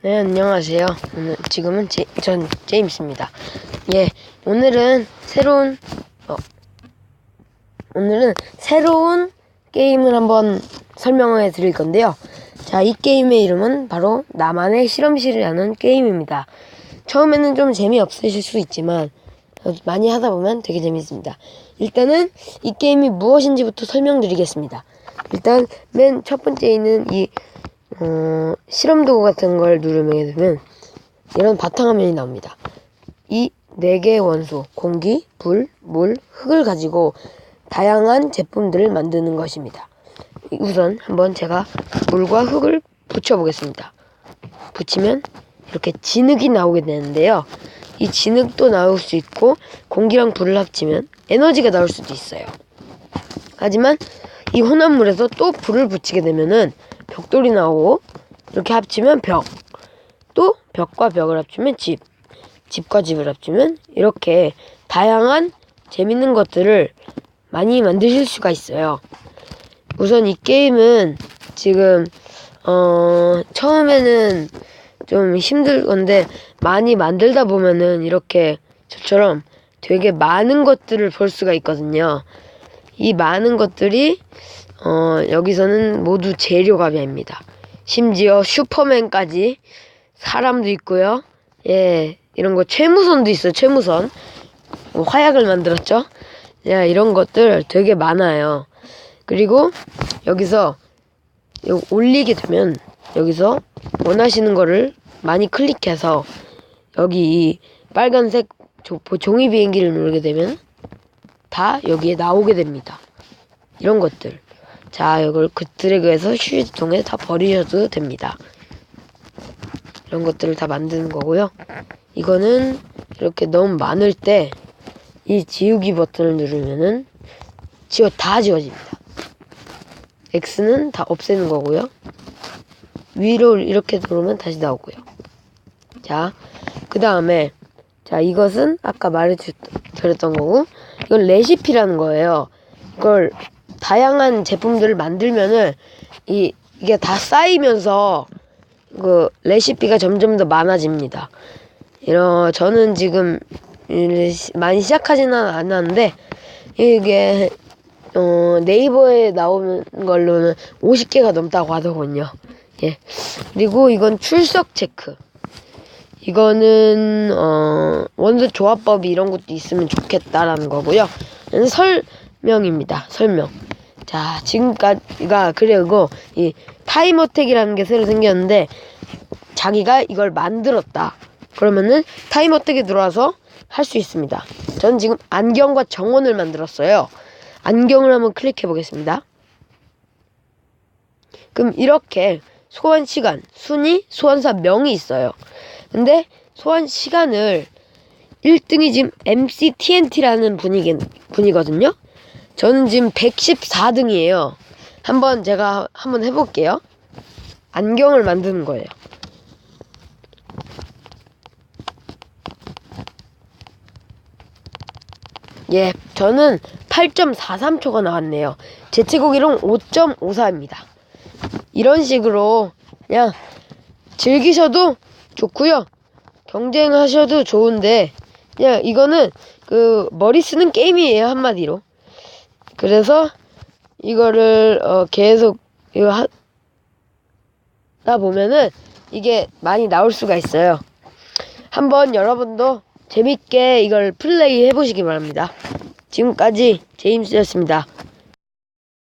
네, 안녕하세요. 오늘, 지금은 제, 전 제임스입니다. 예, 오늘은 새로운, 어, 오늘은 새로운 게임을 한번 설명해 드릴 건데요. 자, 이 게임의 이름은 바로 나만의 실험실이라는 게임입니다. 처음에는 좀 재미없으실 수 있지만, 많이 하다 보면 되게 재밌습니다. 일단은 이 게임이 무엇인지부터 설명드리겠습니다. 일단 맨 첫 번째 있는 이 어, 실험 도구 같은 걸 누르게 되면 이런 바탕화면이 나옵니다. 이 네 개의 원소, 공기, 불, 물, 흙을 가지고 다양한 제품들을 만드는 것입니다. 우선 한번 제가 물과 흙을 붙여보겠습니다. 붙이면 이렇게 진흙이 나오게 되는데요. 이 진흙도 나올 수 있고 공기랑 불을 합치면 에너지가 나올 수도 있어요. 하지만 이 혼합물에서 또 불을 붙이게 되면은 벽돌이 나오고 이렇게 합치면 벽. 또 벽과 벽을 합치면 집. 집과 집을 합치면 이렇게 다양한 재밌는 것들을 많이 만드실 수가 있어요. 우선 이 게임은 지금 어 처음에는 좀 힘들 건데 많이 만들다 보면은 이렇게 저처럼 되게 많은 것들을 볼 수가 있거든요. 이 많은 것들이 어, 여기서는 모두 재료값입니다. 심지어 슈퍼맨까지 사람도 있고요. 예, 이런 거 최무선도 있어요. 최무선. 뭐 화약을 만들었죠. 야, 이런 것들 되게 많아요. 그리고 여기서 올리게 되면 여기서 원하시는 거를 많이 클릭해서 여기 이 빨간색 조- 종이 비행기를 누르게 되면 다 여기에 나오게 됩니다. 이런 것들. 자, 이걸 그 드래그해서 휴지통에 다 버리셔도 됩니다. 이런 것들을 다 만드는 거고요. 이거는 이렇게 너무 많을 때 이 지우기 버튼을 누르면은 지워 다 지워집니다. X는 다 없애는 거고요. 위로 이렇게 누르면 다시 나오고요. 자, 그 다음에 자 이것은 아까 말해드렸던 거고 이건 레시피라는 거예요. 이걸 다양한 제품들을 만들면은 이 이게 다 쌓이면서 그 레시피가 점점 더 많아집니다. 이런 저는 지금 많이 시작하지는 않았는데 이게 어, 네이버에 나오는 걸로는 50개가 넘다고 하더군요. 예. 그리고 이건 출석 체크. 이거는 어, 원소 조합법이 이런 것도 있으면 좋겠다라는 거고요. 설명입니다. 설명. 자, 지금까지가 그리고 이 타임어택이라는 게 새로 생겼는데 자기가 이걸 만들었다. 그러면은 타임어택에 들어와서 할 수 있습니다. 전 지금 안경과 정원을 만들었어요. 안경을 한번 클릭해 보겠습니다. 그럼 이렇게 소환 시간, 순위, 소환사 명이 있어요. 근데 소환 시간을 1등이 지금 MCTNT라는 분이, 분이거든요. 저는 지금 114등이에요. 한번 제가 한번 해볼게요. 안경을 만드는 거예요. 예, 저는 8.43초가 나왔네요. 제 최고 기록 5.54입니다. 이런 식으로 그냥 즐기셔도 좋고요. 경쟁하셔도 좋은데 그냥 이거는 그 머리 쓰는 게임이에요 한마디로. 그래서 이거를 어 계속 이거 하다 보면은 이게 많이 나올 수가 있어요. 한번 여러분도 재밌게 이걸 플레이 해보시기 바랍니다. 지금까지 제임스였습니다.